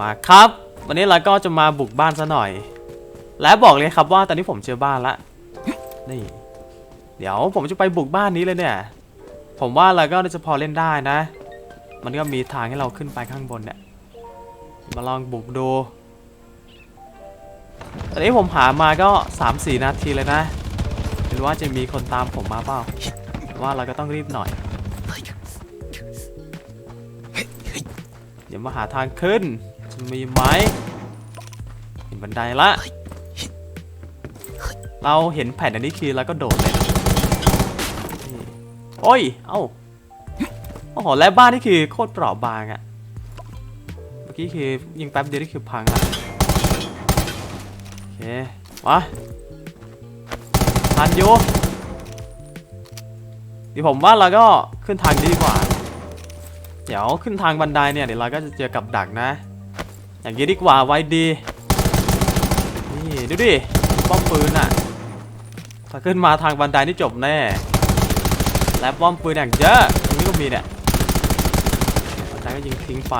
มาครับ วันนี้เราก็จะมาบุกบ้านซะหน่อย และบอกเลยครับว่าตอนนี้ผมเจอบ้านละนี่ เดี๋ยวผมจะไปบุกบ้านนี้เลยเนี่ย ผมว่าเราก็จะพอเล่นได้นะ มันก็มีทางให้เราขึ้นไปข้างบนเนี่ย มาลองบุกดู ตอนนี้ผมหามาก็ 3-4 นาทีเลยนะไม่รู้ว่าจะมีคนตามผมมาเปล่า ว่าเราก็ต้องรีบหน่อยเดี๋ยวมาหาทางขึ้น มีไหมเห็นบันไดละ เราเห็นแผ่นอันนี้คือแล้วก็โดดเลยโอ้ย เอ้า โอ้โห และบ้านนี่คือโคตรเปราะบางอะเมื่อกี้คือยิงแป๊บเดียวนี่คือพังละโอเคมาทันอยู่เดี๋ยวผมว่าเราก็ขึ้นทางนี้ดีกว่า เดี๋ยวขึ้นทางบันไดเนี่ยเดี๋ยวเราก็จะเจอกับดักนะ อย่างนี้ดีกว่าไว้ดี นี่ดูดิป้อมปืนอะถ้าขึ้นมาทางบันไดนี่จบแน่ และป้อมปืนอย่างเยอะตรงนี้ก็มีเนี่ยบันไดก็ยิงทิ้งไป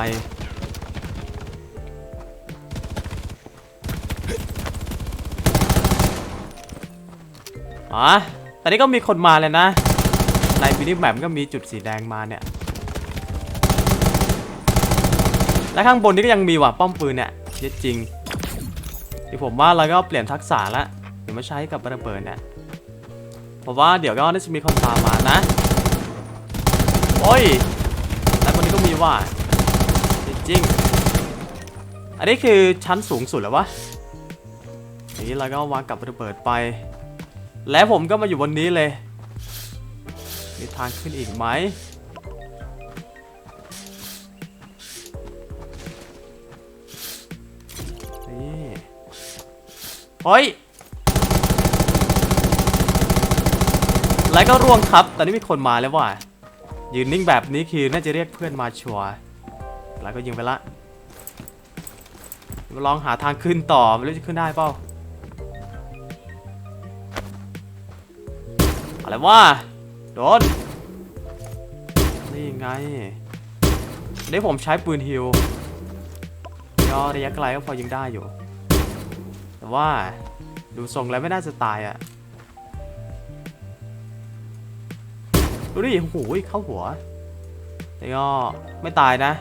อ๋อตอนนี้ก็มีคนมาเลยนะ ในมินิแมปก็มีจุดสีแดงมาเนี่ย และข้างบนนี้ก็ยังมีว่ะป้อมปืนเนี่ยเยอะจริงที่ผมว่าเราก็เปลี่ยนทักษะละเดี๋ยวมาใช้กับระเบิดเนี่ยผมว่าเดี๋ยวก็น่าจะมีคนตามมานะโอ้ยแล้วคนนี้ก็มีว่ะจริงๆอันนี้คือชั้นสูงสุดแล้ววะนี้เราก็วางกับระเบิดไป และผมก็มาอยู่บนนี้เลย มีทางขึ้นอีกไหม เฮ้ย แล้วก็ร่วงครับ ตอนนี้มีคนมาแล้วว่ะ ยืนนิ่งแบบนี้คือน่าจะเรียกเพื่อนมาชัวร์แล้วก็ยิงไปละ ลองหาทางขึ้นต่อ ไม่รู้จะขึ้นได้เปล่าอะไรวะ โดน นี่ไงอันนี้ผมใช้ปืนฮิวก็ระยะไกลก็พอยิงได้อยู่ แต่ว่าดูทรงแล้วไม่น่าจะตายอะ่ะ ดูดิโอ้โหเข้าหัว แต่ก็ไม่ตายนะ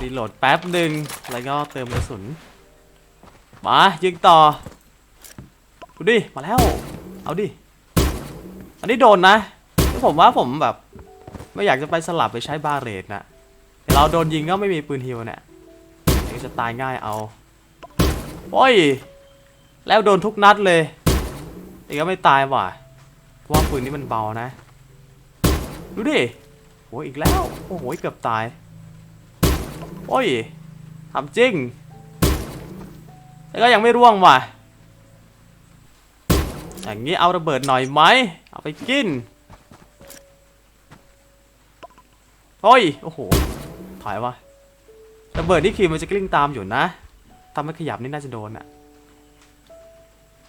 รีโหลดแป๊บหนึ่งแล้วก็เติมกระสุน มายิงต่อ ดูดิ มาแล้ว เอาดิ อันนี้โดนนะ ผมว่าผมแบบ ไม่อยากจะไปสลับไปใช้บาเรตนะเราโดนยิงก็ไม่มีปืนฮิวเนี่ยจะตายง่ายเอาโอ้ย แล้วโดนทุกนัดเลยแต่ก็ไม่ตายว่ะเพราะว่าปืนนี้มันเบานะ ดูดิโอ้ยอีกแล้ว โอ้โหเกือบตาย โอ้ยทำจริง แต่ก็ยังไม่ร่วงว่ะ อย่างนี้เอาระเบิดหน่อยไหม เอาไปกิน เฮ้ย โอ้โห ถอยวะระเบิดนี่คือมันจะกลิ้งตามอยู่นะถ้าไม่ขยับนี่น่าจะโดนอะ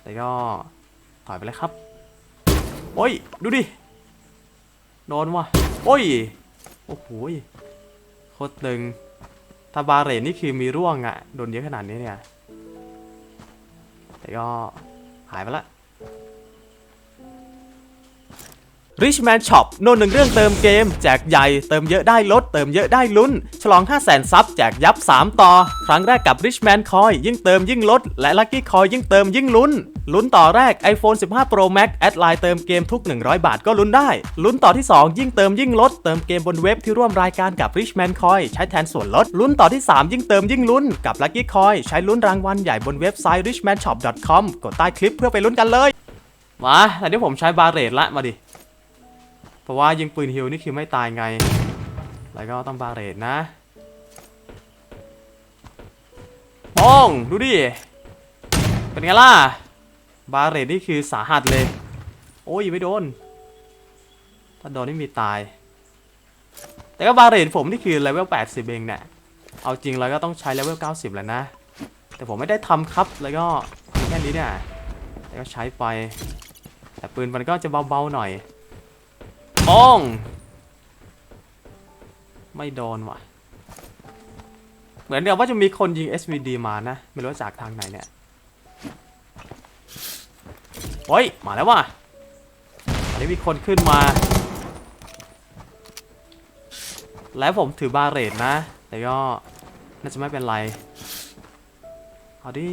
แต่ก็ถอยไปเลยครับ โอ้ย ดูดิ โดนว่ะ โอ้ย โอ้โหโคตรตึงถ้าบาเรนนี่คือมีร่วงอะโดนเยอะขนาดนี้เนี่ย แต่ก็หายไปละ Richman Shop โน่นหนึ่งเรื่องเติมเกม แจกใหญ่ เติมเยอะได้ลด เติมเยอะได้ลุ้น ฉลอง 5 0 0 0 0 0ซับแจกยับ 3 ต่อ ครั้งแรกกับ Richman Coin ยิ่งเติมยิ่งลด และ Lucky Coin ยิ่งเติมยิ่งลุ้น ลุ้นต่อแรก iPhone 15 Pro Max แอดไลน์เติมเกมทุก 100 บาทก็ลุ้นได้ ลุ้นต่อที่ 2 ยิ่งเติมยิ่งลด เติมเกมบนเว็บที่ร่วมรายการกับ Richman Coin ใช้แทนส่วนลด ลุ้นต่อที่ 3 ยิ่งเติมยิ่งลุ้น กับ Lucky Coin ใช้ลุ้นรางวัลใหญ่บนเว็บไซต์ richmanshop.com กดใต้คลิปเพื่อไปลุ้นกันเลย มาอันนี้ผมใช้บาเรตละมาดิ เพราะว่ายิงปืนฮิวนี่คือไม่ตายไง แล้วก็ต้องบาเรตนะมองดูดิ เป็นไงล่ะ บาเรตนี่คือสาหัสเลย โอ้ยไม่โดน ถ้าโดนนี่มีตาย แต่ก็บาเรตผมนี่คือเลเวล80 เองเนี่ย เอาจริงแล้วก็ต้องใช้เลเวล90 แล้วนะ แต่ผมไม่ได้ทำครับแล้วก็แค่นี้เนี่ยแล้วก็ใช้ไป แต่ปืนมันก็จะเบาๆหน่อย ป้งไม่โดนว่ะ เหมือนเดี๋ยวว่าจะมีคนยิง SVD มานะ ไม่รู้ว่าจากทางไหนเนี่ยโอ้ย มาแล้วว่ะอันนี้มีคนขึ้นมา แล้วผมถือบาเรตนะ แต่ก็น่าจะไม่เป็นไร เอาดิ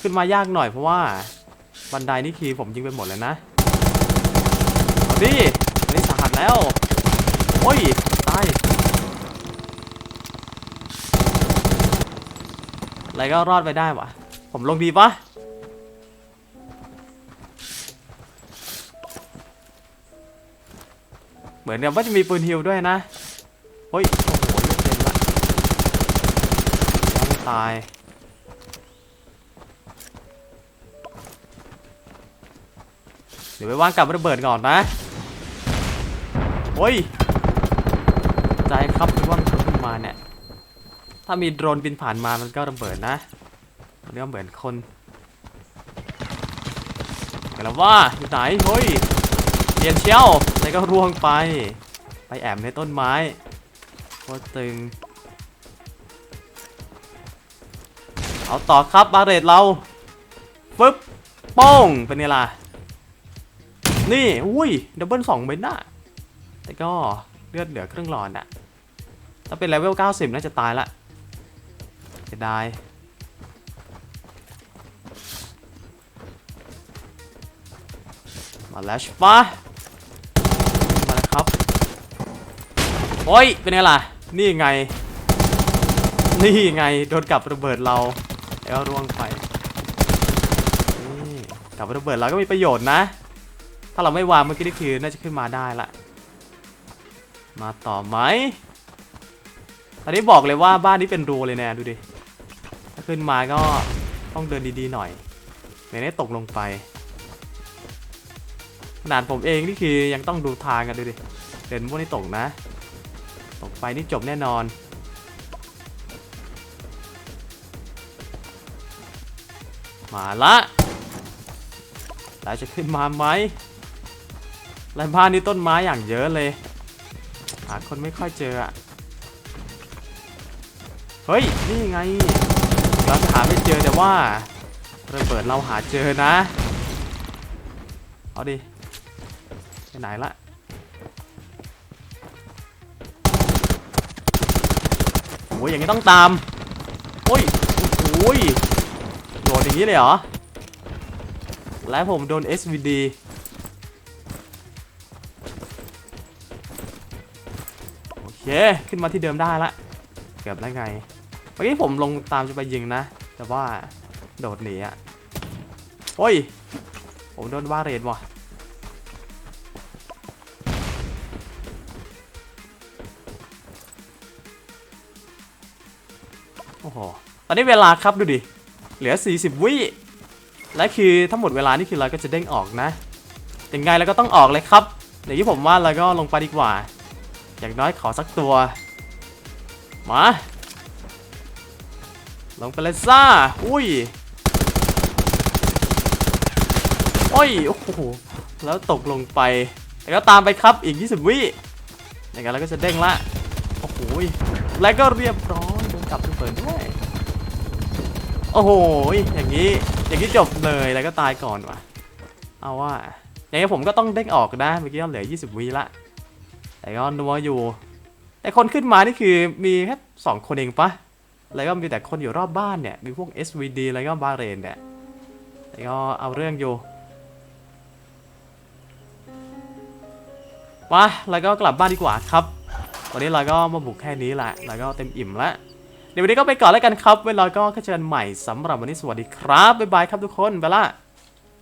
ขึ้นมายากหน่อยเพราะว่า บันไดนี่คือผมยิงไปหมดแล้วนะ เอาดิอันนี้สาหัส แล้ว โอ้ย ตาย อะไรก็รอดไปได้วะผมลงดีปะเหมือนกับว่าจะมีปืนฮิวด้วยนะ เฮ้ย โอ้โหเลือดเต็มละยังตายเดี๋ยวไปว่างกับระเบิดก่อนนะ โอ้ยใจครับคิดว่ามันขึ้นมาเนี่ย ถ้ามีโดรนบินผ่านมามันก็ระเบิดนะ มันก็เหมือนคนแต่ละว่าอยู่ไหนเฮ้ยเรียนเชียวแล้วก็ร่วงไป ไปแอบในต้นไม้โคตรตึง เอาต่อครับบาเรตเราฟึบป้องเป็นไงล่ะ นี่ อุ้ย ดับเบิลสองเมตรน่ะ แต่ก็เลือดเหลือครึ่งหลอดอะถ้าเป็นเลเวล 90 น่าจะตายละจะได้มาแล้วใช่ปะมาแล้วครับ โอ้ย เป็นไงล่ะ นี่ไง นี่ไง โดนกับระเบิดเรา แล้วร่วงไปนี่กับระเบิดเราก็มีประโยชน์นะ ถ้าเราไม่วางเมื่อกี้นี่คือน่าจะขึ้นมาได้ละ มาต่อไหมตอนนี้บอกเลยว่าบ้านนี้เป็นรูเลยเนี่ดูดิ ถ้าขึ้นมาก็ต้องเดินดีๆหน่อยไม่ได้ตกลงไป ขนาดผมเองนี่คือยังต้องดูทางกันดูดิ เดินพวกนี้ตกนะ ตกไปนี่จบแน่นอน มาละแล้วจะขึ้นมาไหมไรบ้านนี้ต้นไม้อย่างเยอะเลย หาคนไม่ค่อยเจออะเฮ้ย นี่ไง เราจะหาไม่เจอแต่ว่าระเบิดเราหาเจอนะ เอาดิ ไปไหนละโอ้ยอย่างนี้ต้องตาม โอ้ยโอ้ยโดนอย่างนี้เลยเหรอ และผมโดน SVD เคขึ้นมาที่เดิมได้ละ เกือบได้ไง เมื่อกี้ผมลงตามจะไปยิงนะ แต่ว่าโดดหนีอะโอ้ย ผมโดนว่าเรดว่ะโอ้โห ตอนนี้เวลาครับดูดิ เหลือ 40 วิ และคือทั้งหมดเวลานี่คือเราก็จะเด้งออกนะยังไงเราก็ต้องออกเลยครับ อย่างที่ผมว่าเราก็ลงไปดีกว่า อย่างน้อยขอสักตัว มา ลงไปเลยซ่า อุ้ยโอ้ย โอ้โห แล้วตกลงไปแล้วก็ตามไปครับอีก 20 วิอย่างนั้นเราก็จะเด้งละ โอ้โห แล้วก็เรียบร้อยโดนกลับเปิดด้วย โอ้โห อย่างนี้ อย่างนี้จบเลย แล้วก็ตายก่อนว่ะ เอาว่า อย่างนี้ผมก็ต้องเด้งออกนะ เมื่อกี้เหลือ 20 วิละ แต่ก็นัวอยู่ แต่คนขึ้นมานี่คือมีแค่สองคนเองปะแล้วก็มีแต่คนอยู่รอบบ้านเนี่ย มีพวก SVD แล้วก็บาเรนเนี่ยแต่ก็เอาเรื่องอยู่มาแล้วก็กลับบ้านดีกว่าครับ วันนี้เราก็มาบุกแค่นี้แหละ แล้วก็เต็มอิ่มแล้วเดี๋ยววันนี้ก็ไปก่อนแล้วกันครับ เวลาก็เจอกันใหม่สำหรับวันนี้สวัสดีครับ บ๊ายบายครับทุกคน ไปละ